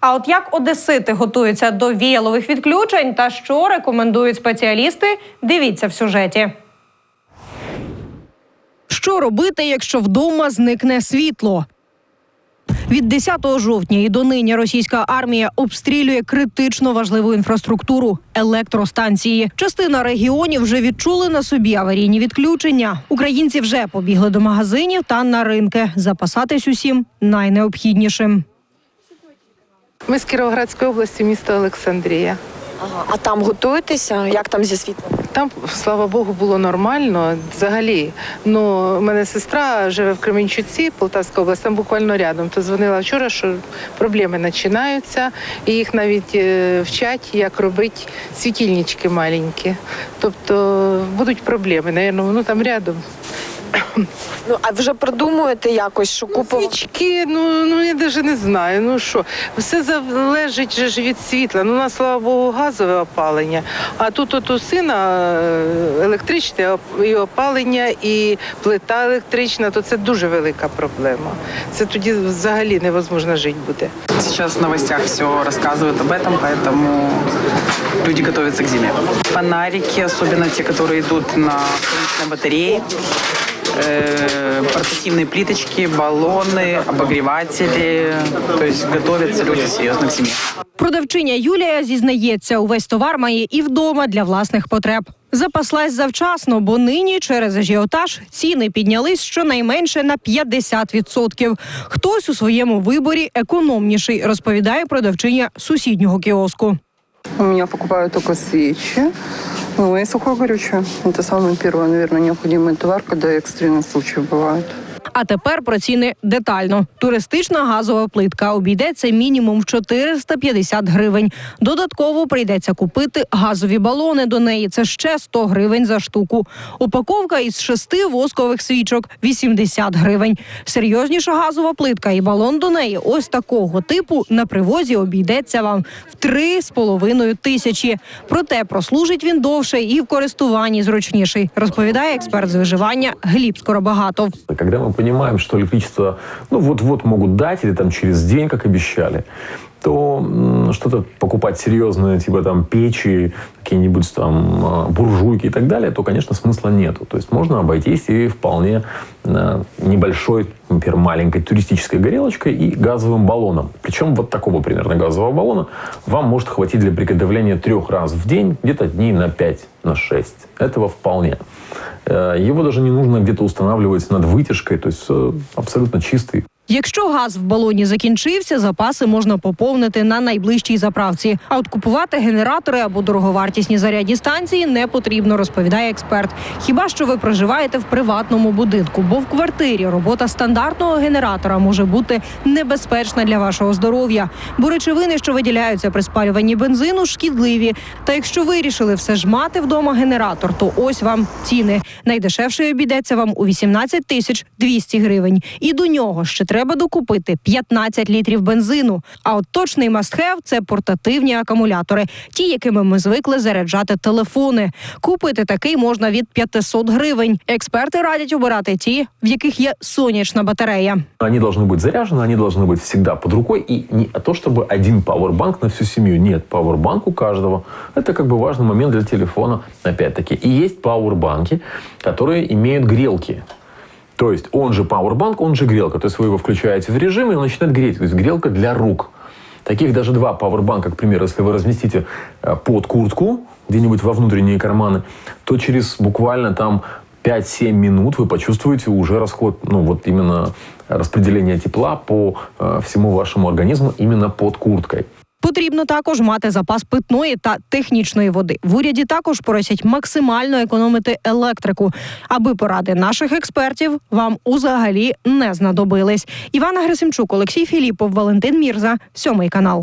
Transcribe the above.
А от як одесити готуються до віялових відключень та що рекомендують спеціалісти, дивіться в сюжеті. Що робити, якщо вдома зникне світло? Від 10 жовтня і донині російська армія обстрілює критично важливу інфраструктуру електростанції. Частина регіонів вже відчули на собі аварійні відключення. Українці вже побігли до магазинів та на ринки запасатись усім найнеобхіднішим. Ми з Кіровоградської області, місто Олександрія. Ага, а там готуєтеся? Як там зі світлом? Там, слава Богу, було нормально взагалі. Ну, у мене сестра живе в Кременчуці, Полтавська область, там буквально рядом. То дзвонила вчора, що проблеми починаються, і їх навіть е, вчать, як робити світильнички маленькі. Тобто будуть проблеми, напевно, ну там рядом. Ну а вже продумуєте якось, що купувати? Свічки, ну, ну я навіть не знаю. Ну що, все залежить же ж від світла. Ну, у нас, слава Богу, газове опалення. А тут от у сина е, електричне оп- і опалення, і плита електрична, то це дуже велика проблема. Це тоді взагалі невозможно жити буде. Сейчас в новостях все рассказывают об этом, поэтому люди готовятся к зиме. Фонарики, особенно те, которые идут на солнечной батарее, э, портативные плиточки, баллоны, обогреватели. То есть готовятся люди серьезно к зиме. Продавчиня Юлія зізнається, увесь товар має і вдома для власних потреб. Запаслась завчасно, бо нині через ажіотаж ціни піднялись щонайменше на 50%. Хтось у своєму виборі економніший, розповідає продавчиня сусіднього кіоску. У меня покупают только свечи, ну и сухое горючее. Это самый первый, наверное, необходимый товар, когда экстренные случаи бывают. А тепер про ціни детально. Туристична газова плитка обійдеться мінімум в 450 гривень. Додатково прийдеться купити газові балони до неї. Це ще 100 гривень за штуку. Упаковка із шести воскових свічок 80 гривень. Серйозніша газова плитка і балон до неї ось такого типу на привозі обійдеться вам в 3,5 тисячі. Проте прослужить він довше і в користуванні зручніший, розповідає експерт з виживання Гліб Скоробагатов. Когда мы понимаем, что электричество ну вот-вот могут дать или там через день, как обещали, то что-то покупать серьезное, типа там печи, какие-нибудь там а, буржуйки и так далее, то, конечно, смысла нету. То есть можно обойтись и вполне а, небольшой, например, маленькой туристической горелочкой и газовым баллоном. Причем вот такого примерно газового баллона вам может хватить для приготовления трех раз в день, где-то дней на 5, на 6. Этого вполне. Э, Его даже не нужно где-то устанавливать над вытяжкой, то есть э, абсолютно чистый. Якщо газ в балоні закінчився, запаси можна поповнити на найближчій заправці. А от купувати генератори або дороговартісні зарядні станції не потрібно, розповідає експерт. Хіба що ви проживаєте в приватному будинку, бо в квартирі робота стандартного генератора може бути небезпечна для вашого здоров'я, бо речовини, що виділяються при спалюванні бензину, шкідливі. Та якщо вирішили все ж мати вдома генератор, то ось вам ціни. Найдешевший обійдеться вам у 18 тисяч 200 гривень. І до нього ще треба докупити 15 літрів бензину. А от точний мастхев – це портативні акумулятори, ті, якими ми звикли заряджати телефони. Купити такий можна від 500 гривень. Експерти радять обирати ті, в яких є сонячна батарея. Они должны быть заряжены, они должны быть всегда под рукой. И не то, чтобы один пауэрбанк на всю семью. Нет, пауэрбанк у каждого. Это как бы важный момент для телефона, опять-таки. И есть пауэрбанки, которые имеют грелки. То есть он же пауэрбанк, он же грелка. То есть вы его включаете в режим, и он начинает греть. То есть грелка для рук. Таких даже два пауэрбанка, к примеру, если вы разместите э, под куртку, где-нибудь во внутренние карманы, то через буквально там 5-7 минут вы почувствуете уже расход, ну вот именно распределение тепла по э, всему вашему организму именно под курткой. Потрібно також мати запас питної та технічної води. В уряді також просять максимально економити електрику, аби поради наших експертів вам узагалі не знадобились. Івана Грисимчук, Олексій Філіпов, Валентин Мірза, сьомий канал.